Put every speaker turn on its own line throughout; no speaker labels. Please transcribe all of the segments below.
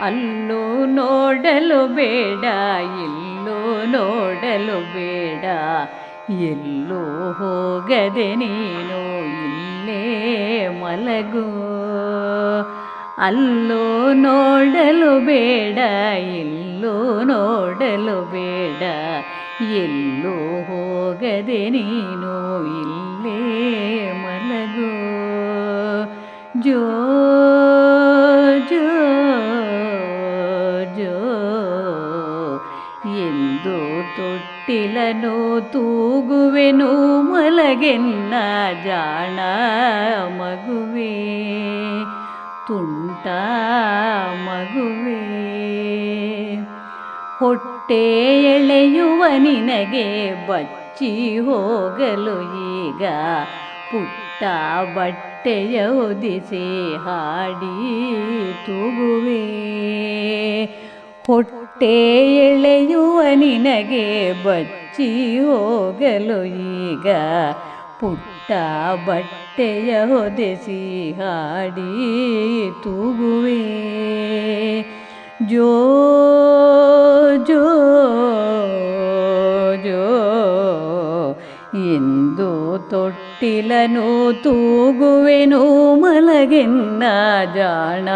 ಅಲ್ಲೂ ನೋಡಲು ಬೇಡ, ಇಲ್ಲೂ ನೋಡಲು ಬೇಡ. ಎಲ್ಲೂ ಹೋಗದೆ ನೀನು ಇಲ್ಲೇ ಮಲಗು. ಅಲ್ಲೂ ನೋಡಲು ಬೇಡ, ಇಲ್ಲೂ ನೋಡಲು ಬೇಡ. ಎಲ್ಲೂ ಹೋಗದೆ ನೀನು ಇಲ್ಲೇ ಮಲಗು. ಜೋ ತೊಟ್ಟಿಲನು ತೂಗುವೆನು ಮಲಗೆನ್ನ ಜಾಣ ಮಗುವೆ. ತುಂಟ ಮಗುವೆ. ಹೊಟ್ಟೆ ಎಳೆಯುವ ನಿನಗೆ ಬಚ್ಚಿ ಹೋಗಲು ಈಗ ಪುಟ್ಟ ಬಟ್ಟೆಯ ಒದಿಸಿ ಹಾಡಿ ತೂಗುವೆ. ಹೊಟ್ಟೆ ಎಳೆಯುವ ನಿನಗೆ ಬಚ್ಚಿ ಹೋಗಲು ಈಗ ಪುಟ್ಟ ಬಟ್ಟೆಯ ಹೊದೆಸಿ ಹಾಡಿ ತೂಗುವೆ. ಜೋ ಜೋ ಜೋ ಎಂದು ತೊಟ್ಟಿಲನು ತೂಗುವೆನು ಮಲಗೆನ್ನ ಜಾಣ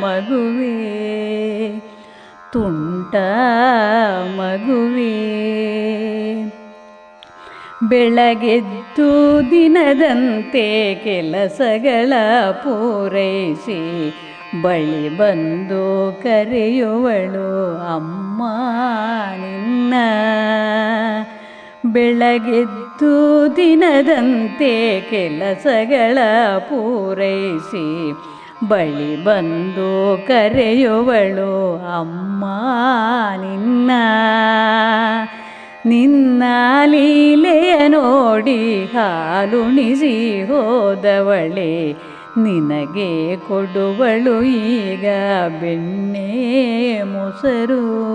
ಮಗುವೆ. ತುಂಟ ಮಗುವೇ. ಬೆಳಗೆದ್ದು ದಿನದಂತೆ ಕೆಲಸಗಳ ಪೂರೈಸಿ ಬಳಿ ಬಂದು ಕರೆಯುವಳು, ಅಮ್ಮ, ನಿನ್ನ ಬೆಳಗೆದ್ದು ದಿನದಂತೆ ಕೆಲಸಗಳ ಪೂರೈಸಿ ಬಳಿ ಬಂದು ಕರೆಯುವಳು, ಅಮ್ಮ, ನಿನ್ನ ನಿನ್ನ ಲೀಲೆಯ ನೋಡಿ ಹಾಲುಣಿಸಿ ಹೋದವಳೆ. ನಿನಗೆ ಕೊಡುವಳು ಈಗ ಬೆಣ್ಣೆ, ಮೊಸರು.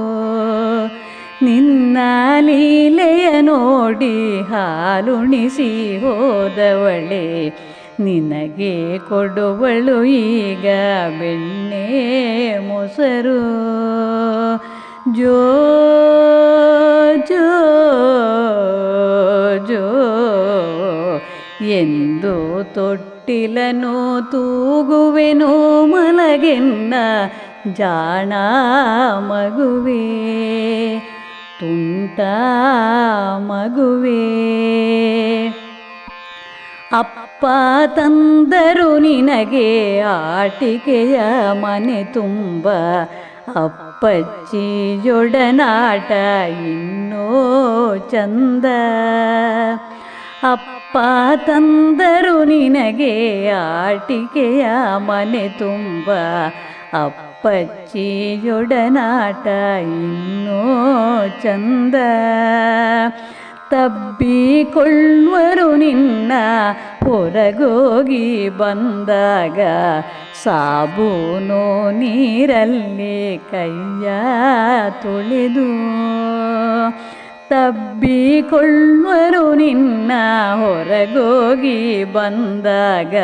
ನಿನ್ನ ಲೀಲೆಯ ನೋಡಿ ಹಾಲುಣಿಸಿ ಹೋದವಳೆ. ನಿನಗೆ ಕೊಡುವಳು ಈಗ ಬೆಣ್ಣೆ, ಮೊಸರು. ಜೋ ಜೋ ಜೋ, ಎಂದು ತೊಟ್ಟಿಲನು ತೂಗುವೆನು ಮಲಗೆನ್ನ ಜಾಣ ಮಗುವೆ. ತುಂಟ ಮಗುವೆ. ಅಪ್ಪ ತಂದರು ನಿನಗೆ ಆಟಿಕೆಯ ಮನೆ ತುಂಬ. ಅಪ್ಪಚ್ಚಿಯೊಡನಾಟ ಇನ್ನೋ ಚಂದ. ಅಪ್ಪ ತಂದರು ನಿನಗೆ ಆಟಿಕೆಯ ಮನೆ ತುಂಬ. ಅಪ್ಪಚ್ಚಿಯೊಡನಾಟ ಇನ್ನೋ ಚಂದ. ತಬ್ಬಿಕೊಳ್ಳುವರು ನಿನ್ನ ಹೊರಗೋಗಿ ಬಂದಾಗ ಸಾಬೂನು ನೀರಲ್ಲಿ ಕೈಯ ತೊಳೆದು ತಬ್ಬಿಕೊಳ್ಳುವರು ನಿನ್ನ ಹೊರಗೋಗಿ ಬಂದಾಗ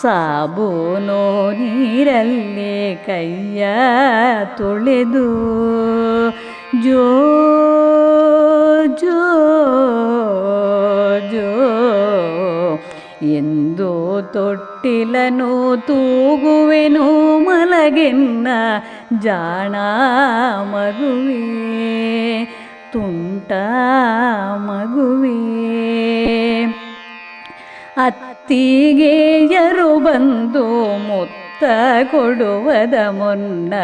ಸಾಬೂನು ನೀರಲ್ಲಿ ಕೈಯ ತೊಳೆದು, ಜೋ ಜೋ ಜೋ ಎಂದು ತೊಟ್ಟಿಲನು ತೂಗುವೆನು ಮಲಗೆನ್ನ ಜಾಣ ಮಗುವೆ. ತುಂಟ ಮಗುವೇ. ಅತ್ತಿಗೆಯರು ಬಂದು ಮುತ್ತ ಕೊಡುವದ ಮುನ್ನ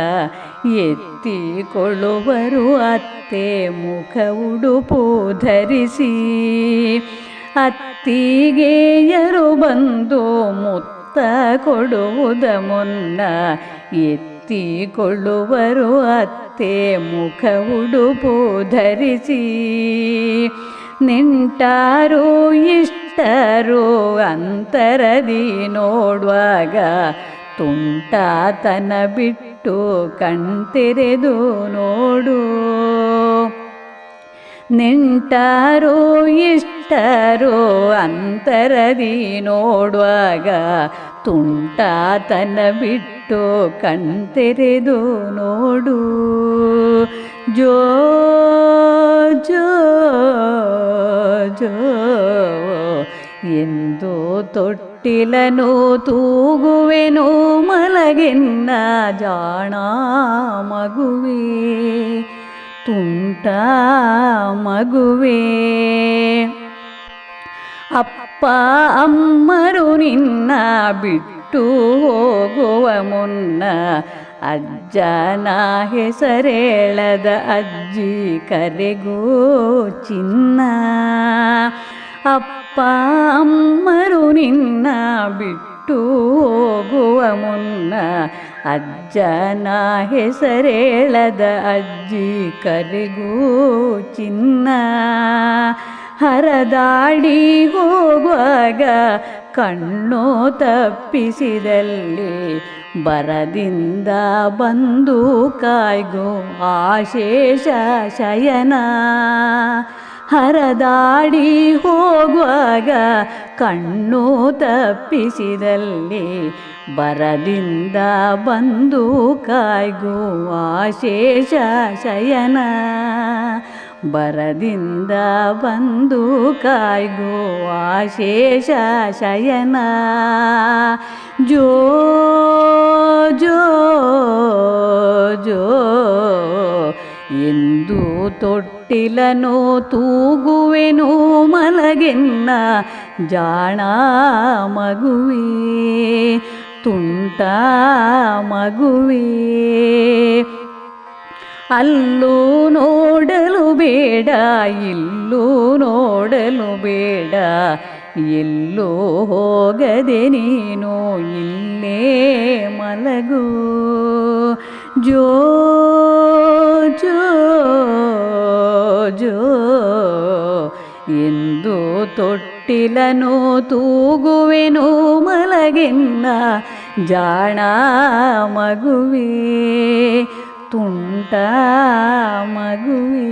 ಎತ್ತಿಕೊಳ್ಳುವರು ಅತ್ತೆ ಮುಖ ಉಡುಪು ಧರಿಸಿ. ಅತ್ತಿಗೆಯರು ಬಂದು ಮುತ್ತ ಕೊಡುವುದ ಮುನ್ನ ಎತ್ತಿಕೊಳ್ಳುವರು ಅತ್ತೆ ಮುಖ ಉಡುಪು ಧರಿಸಿ. ನಿಂಟಾರು ಇಷ್ಟರು ಅಂತರದಿ ನೋಡುವಾಗ ತುಂಟಾತನ ಬಿಟ್ಟು ಕಣ್ತೆರೆದು ನೋಡು. ನಿಂಟಾರೋ ಇಷ್ಟರೋ ಅಂತರದಿ ನೋಡುವಾಗ ತುಂಟಾತನ ಬಿಟ್ಟು ಬಿಟ್ಟು ಕಣ್ತೆರೆದು ನೋಡು. ಜೋ ಜೋ ಜೋ, ಎಂದು ತೊಟ್ಟಿಲನು ತೂಗುವೆನು ಮಲಗೆನ್ನ ಜಾಣ ಮಗುವೆ. ತುಂಟ ಮಗುವೆ. ಅಪ್ಪ ಅಮ್ಮರು ನಿನ್ನ ಬಿಟ್ಟು ಹೋಗುವ ಮುನ್ನ ಅಜ್ಜನ ಹೆಸರೇಳದ ಅಜ್ಜಿ ಕರೆಗೂ ಚಿನ್ನ. ಅಪ್ಪ ಅಮ್ಮರು ನಿನ್ನ ಬಿಟ್ಟು ಹೋಗುವ ಮುನ್ನ ಅಜ್ಜನ ಹೆಸರೇಳದ ಅಜ್ಜಿ ಕರೆಗೂ ಚಿನ್ನ. ಹರದಾಡಿ ಹೋಗುವಾಗ ಕಣ್ಣು ತಪ್ಪಿಸಿದಲ್ಲಿ ಬರದಿಂದ ಬಂದು ಕಾಯ್ಗೋ ಆಶೇಷ ಶಯನ. ಹರದಾಡಿ ಹೋಗುವಾಗ ಕಣ್ಣು ತಪ್ಪಿಸಿದಲ್ಲಿ ಬರದಿಂದ ಬಂದು ಕಾಯ್ಗೋ ಆಶೇಷ ಶಯನ. ಬರದಿಂದ ಬಂದು ಕಾಯ್ಗೋ ಆಶೇಷ ಶಯನ. ಜೋ ಜೋ ಜೋ, ಎಂದು ತೊಟ್ಟಿಲನು ತೂಗುವೆನು ಮಲಗೆನ್ನ. ಜಾಣ ಮಗುವೆ, ತುಂಟ ಮಗುವೆ ಅಲ್ಲೂ ನೋಡಲು ಬೇಡ, ಇಲ್ಲೂ ನೋಡಲು ಬೇಡ. ಎಲ್ಲೂ ಹೋಗದೆ ನೀನು ಇಲ್ಲೇ ಮಲಗು. ಜೋ ಜೋ ಜೋ, ಎಂದು ತೊಟ್ಟಿಲನು ತೂಗುವೆನು ಮಲಗೆನ್ನ, ಜಾಣ ಮಗುವೆ. ತುಂಟ ಮಗುವೇ